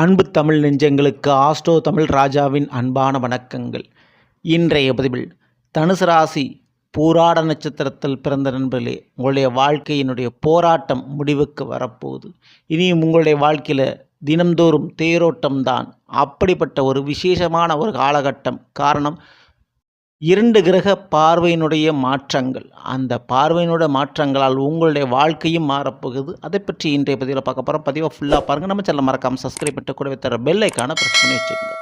அன்பு தமிழ் நெஞ்சங்களுக்கு ஆஸ்ட்ரோ தமிழ் ராஜாவின் அன்பான வணக்கங்கள். இன்றைய பதிவில் தனுசு ராசி பூராட நட்சத்திரத்தில் பிறந்த நண்பர்களே உங்களுடைய வாழ்க்கையினுடைய போராட்டம் முடிவுக்கு வரப்போகுது. இனியும் உங்களுடைய வாழ்க்கையில் தினம்தோறும் தேரோட்டம்தான். அப்படிப்பட்ட ஒரு விசேஷமான ஒரு காலகட்டம். காரணம் இரண்டு கிரக பார்வையினுடைய மாற்றங்கள். அந்த பார்வையினுடைய மாற்றங்களால் உங்களுடைய வாழ்க்கையும் மாறப்போகுது. அதை பற்றி இன்றைய பதிவில் பார்க்க போகிறோம் பதிவை ஃபுல்லாக பாருங்கள் நம்ம சேனல் மறக்காமல் சப்ஸ்கிரைப் பண்ணிட்டு கூடவே தர பெல் ஐக்கான ப்ரெஸ் பண்ணி வச்சுக்கோங்க.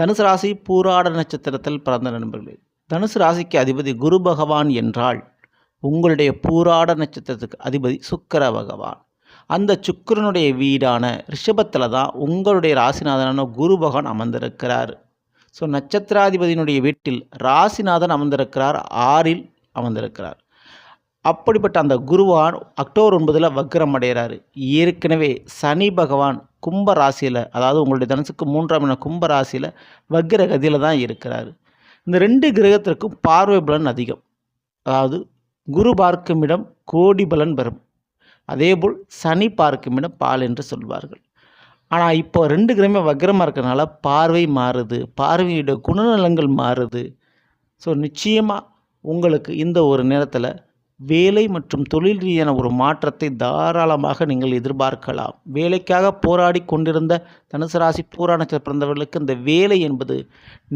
தனுசு ராசி பூராட நட்சத்திரத்தில் பிறந்த நண்பர்களே தனுசு ராசிக்கு அதிபதி குரு பகவான் என்றால் உங்களுடைய பூராட நட்சத்திரத்துக்கு அதிபதி சுக்கர பகவான். அந்த சுக்கரனுடைய வீடான ரிஷபத்தில் தான் உங்களுடைய ராசிநாதனான குரு பகவான் அமர்ந்திருக்கிறார். ஸோ நட்சத்திராதிபதியினுடைய வீட்டில் ராசிநாதன் அமர்ந்திருக்கிறார் ஆறில் அமர்ந்திருக்கிறார். அப்படிப்பட்ட அந்த குருவான் அக்டோபர் ஒன்பதில் வக்ரம் அடைகிறாரு. ஏற்கனவே சனி பகவான் கும்ப ராசியில் அதாவது உங்களுடைய தனுசுக்கு மூன்றாம் இன கும்ப ராசியில் வக்ர கதியில் தான் இருக்கிறார். இந்த ரெண்டு கிரகத்திற்கும் பார்வை பலன் அதிகம். அதாவது குரு பார்க்கும் இடம் கோடி பலன் பெறும். அதேபோல் சனி பார்க்கும் இடம் பால் என்று சொல்வார்கள். ஆனால் இப்போ ரெண்டு கிரகமே வக்ரமாக இருக்கிறனால பார்வை மாறுது. பார்வையோட குணநலங்கள் மாறுது. ஸோ நிச்சயமாக உங்களுக்கு இந்த ஒரு நேரத்தில் வேலை மற்றும் தொழில் ரீதியான ஒரு மாற்றத்தை தாராளமாக நீங்கள் எதிர்பார்க்கலாம். வேலைக்காக போராடி கொண்டிருந்த தனுசு ராசி பூராணத்தில் பிறந்தவர்களுக்கு இந்த வேலை என்பது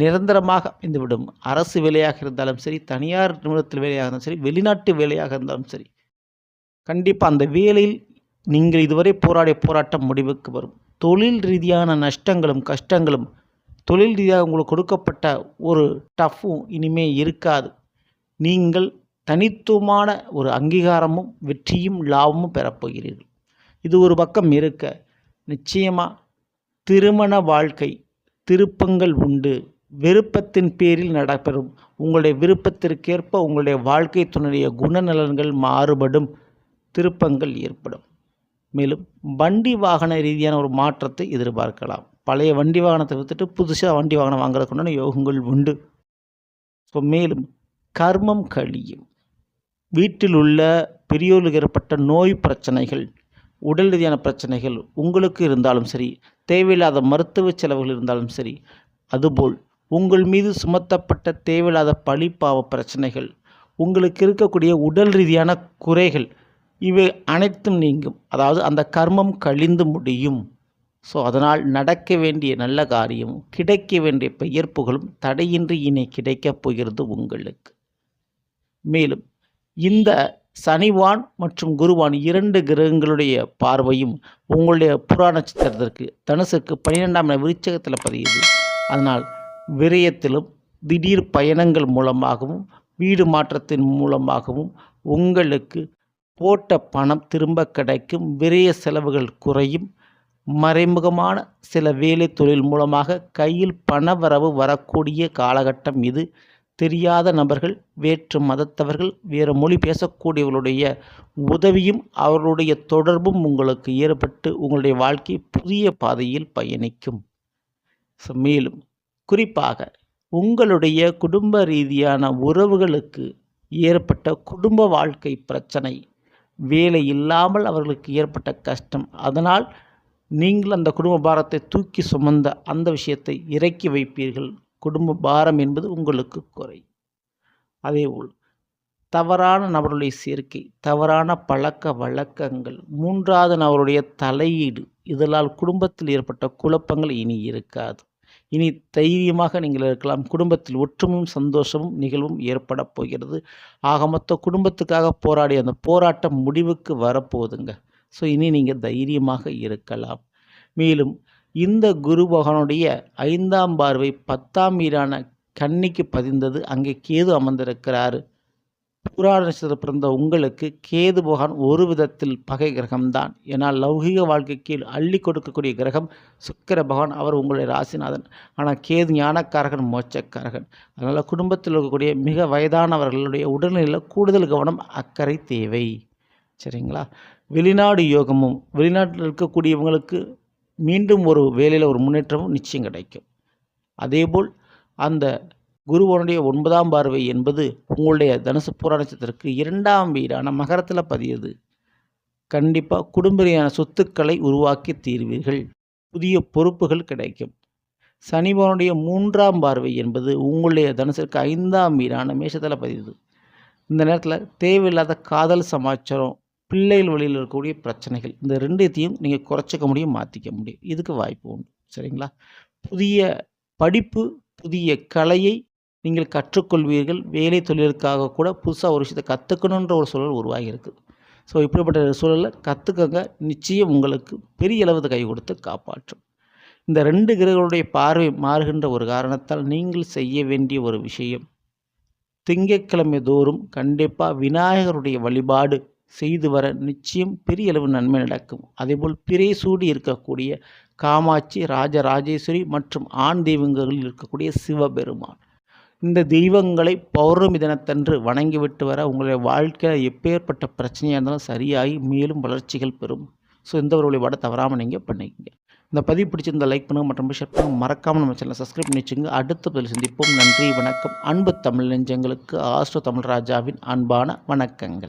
நிரந்தரமாக அமைந்துவிடும். அரசு வேலையாக இருந்தாலும் சரி தனியார் நிறுவனத்தில் வேலையாக இருந்தாலும் சரி வெளிநாட்டு வேலையாக இருந்தாலும் சரி. கண்டிப்பாக அந்த வேலையில் நீங்கள் இதுவரை போராடிய போராட்டம் முடிவுக்கு வரும். தொழில் ரீதியான நஷ்டங்களும் கஷ்டங்களும் தொழில் ரீதியாக உங்களுக்கு கொடுக்கப்பட்ட ஒரு டஃப்பும் இனிமே இருக்காது. நீங்கள் தனித்துவமான ஒரு அங்கீகாரமும் வெற்றியும் லாபமும் பெறப்போகிறீர்கள் இது ஒரு பக்கம் இருக்க. நிச்சயமாக திருமண வாழ்க்கை திருப்பங்கள் உண்டு. விருப்பத்தின் பேரில் நடைபெறும். உங்களுடைய விருப்பத்திற்கேற்ப உங்களுடைய வாழ்க்கை துணையுடைய குணநலன்கள் மாறுபடும். திருப்பங்கள் ஏற்படும். மேலும் வண்டி வாகன ரீதியான ஒரு மாற்றத்தை எதிர்பார்க்கலாம். பழைய வண்டி வாகனத்தை விற்றுட்டு புதுசாக வண்டி வாகனம் வாங்குறதுக்குண்டான யோகங்கள் உண்டு. ஸோ மேலும் கர்மம் கழியும். வீட்டில் உள்ள பெரியோர்களுக்கு ஏற்பட்ட நோய் பிரச்சனைகள் உடல் ரீதியான பிரச்சனைகள் உங்களுக்கு இருந்தாலும் சரி தேவையில்லாத மருத்துவ செலவுகள் இருந்தாலும் சரி அதுபோல் உங்கள் மீது சுமத்தப்பட்ட தேவையில்லாத பழிப்பாவ பிரச்சனைகள் உங்களுக்கு இருக்கக்கூடிய உடல் ரீதியான குறைகள் இவை அனைத்தும் நீங்கும். அதாவது அந்த கர்மம் கழிந்து முடியும். ஸோ அதனால் நடக்க வேண்டிய நல்ல காரியமும் கிடைக்க வேண்டிய பெயர்ப்புகளும் தடையின்றி இனி கிடைக்கப் போகிறது உங்களுக்கு. மேலும் இந்த சனிவான் மற்றும் குருவான் இரண்டு கிரகங்களுடைய பார்வையும் உங்களுடைய புறா நட்சத்திரத்திற்கு தனுசுக்கு பன்னிரெண்டாம் விருச்சகத்தில் பதியுது. அதனால் விரயத்திலும் திடீர் பயணங்கள் மூலமாகவும் வீடு மாற்றத்தின் மூலமாகவும் உங்களுக்கு போட்ட பணம் திரும்ப கிடைக்கும் விரைய செலவுகள் குறையும். மறைமுகமான சில வேலை தொழில் மூலமாக கையில் பணவரவு வரக்கூடிய காலகட்டம் இது. தெரியாத நபர்கள் வேற்று மதத்தவர்கள் வேறு மொழி பேசக்கூடியவர்களுடைய உதவியும் அவர்களுடைய தொடர்பும் உங்களுக்கு ஏற்பட்டு உங்களுடைய வாழ்க்கை புதிய பாதையில் பயணிக்கும். மேலும் குறிப்பாக உங்களுடைய குடும்ப ரீதியான உறவுகளுக்கு ஏற்பட்ட குடும்ப வாழ்க்கை பிரச்சனை வேலை இல்லாமல் அவர்களுக்கு ஏற்பட்ட கஷ்டம். அதனால் நீங்கள் அந்த குடும்ப பாரத்தை தூக்கி சுமந்த அந்த விஷயத்தை இறக்கி வைப்பீர்கள். குடும்ப பாரம் என்பது உங்களுக்கு குறை. அதேபோல் தவறான நபருடைய சேர்க்கை தவறான பழக்க வழக்கங்கள் மூன்றாவது நபருடைய தலையீடு இதனால் குடும்பத்தில் ஏற்பட்ட குழப்பங்கள் இனி இருக்காது. இனி தைரியமாக நீங்கள் இருக்கலாம். குடும்பத்தில் ஒற்றுமையும் சந்தோஷமும் நிகழ்வும் ஏற்பட போகிறது. ஆக மொத்த குடும்பத்துக்காக போராடிய அந்த போராட்டம் முடிவுக்கு வரப்போகுதுங்க. ஸோ இனி நீங்கள் தைரியமாக இருக்கலாம். மேலும் இந்த குரு பகவானுடைய ஐந்தாம் பார்வை பத்தாம் வீடான கன்னிக்கு பதிந்தது. அங்கே கேது அமர்ந்திருக்கிறாரு. புராண நட்சத்திரம் பிறந்த உங்களுக்கு கேது பகவான் ஒரு விதத்தில் பகை கிரகம்தான் ஏன்னா லௌகிக வாழ்க்கைக்கு அள்ளி கொடுக்கக்கூடிய கிரகம் சுக்கர பகவான். அவர் உங்களுடைய ராசிநாதன். ஆனால் கேது ஞானக்காரகன் மோச்சக்காரகன் அதனால் குடும்பத்தில் இருக்கக்கூடிய மிக வயதானவர்களுடைய உடல்நிலையில் கூடுதல் கவனம் அக்கறை தேவை. சரிங்களா? வெளிநாடு யோகமும் வெளிநாட்டில் இருக்கக்கூடியவங்களுக்கு மீண்டும் ஒரு வேலையில் ஒரு முன்னேற்றமும் நிச்சயம் கிடைக்கும். அதேபோல் அந்த குருவனுடைய ஒன்பதாம் பார்வை என்பது உங்களுடைய தனுசு புராணத்திற்கு இரண்டாம் வீடான மகரத்தில் பதியுது. கண்டிப்பாக குடும்பரியான சொத்துக்களை உருவாக்கி தீர்வீர்கள். புதிய பொறுப்புகள் கிடைக்கும். சனிபவனுடைய மூன்றாம் பார்வை என்பது உங்களுடைய தனுசிற்கு ஐந்தாம் வீடான மேஷத்தில் பதியுது. இந்த நேரத்தில் தேவையில்லாத காதல் சமாச்சாரம் பிள்ளைகள் வழியில் இருக்கக்கூடிய பிரச்சனைகள் இந்த ரெண்டுத்தையும் நீங்கள் குறைச்சிக்க முடியும் மாற்றிக்க முடியும். இதுக்கு வாய்ப்பு உண்டு. சரிங்களா? புதிய படிப்பு புதிய கலையை நீங்கள் கற்றுக்கொள்வீர்கள். வேலை தொழிலுக்காக கூட புதுசாக ஒரு விஷயத்தை கற்றுக்கணுன்ற ஒரு சூழல் உருவாகி இருக்குது ஸோ இப்படிப்பட்ட சூழலில் கற்றுக்கங்க நிச்சயம் உங்களுக்கு பெரிய அளவு கை கொடுத்து காப்பாற்றும். இந்த ரெண்டு கிரகங்களுடைய பார்வை மாறுகின்ற ஒரு காரணத்தால் நீங்கள் செய்ய வேண்டிய ஒரு விஷயம் திங்கட்கிழமை தோறும் கண்டிப்பாக விநாயகருடைய வழிபாடு செய்து வர நிச்சயம் பெரிய அளவு நன்மை நடக்கும். அதேபோல் பிறை சூடி இருக்கக்கூடிய காமாட்சி ராஜராஜேஸ்வரி மற்றும் ஆண் தெய்வங்களில் இருக்கக்கூடிய சிவபெருமான். இந்த தெய்வங்களை பௌர்ணமி தினத்தன்று வணங்கிவிட்டு வர உங்களுடைய வாழ்க்கையில் எப்பேற்பட்ட பிரச்சனையாக இருந்தாலும் சரியாகி மேலும் வளர்ச்சிகள் பெறும். ஸோ இந்த ஒரு வழிபாடை தவறாமல் நீங்கள் பண்ணிக்கங்க. இந்த பதிவு பிடிச்சிருந்த லைக் பண்ணுங்கள் மற்றும் ஷேர் பண்ணுங்கள் மறக்காமல் நம்ம சேனலை சப்ஸ்கிரைப் பண்ணி வச்சுங்க அடுத்த பதில் சந்திப்போம். நன்றி வணக்கம். அன்பு தமிழ் நெஞ்சங்களுக்கு ஆஸ்ட்ரோ தமிழ் ராஜாவின் அன்பான வணக்கங்கள்.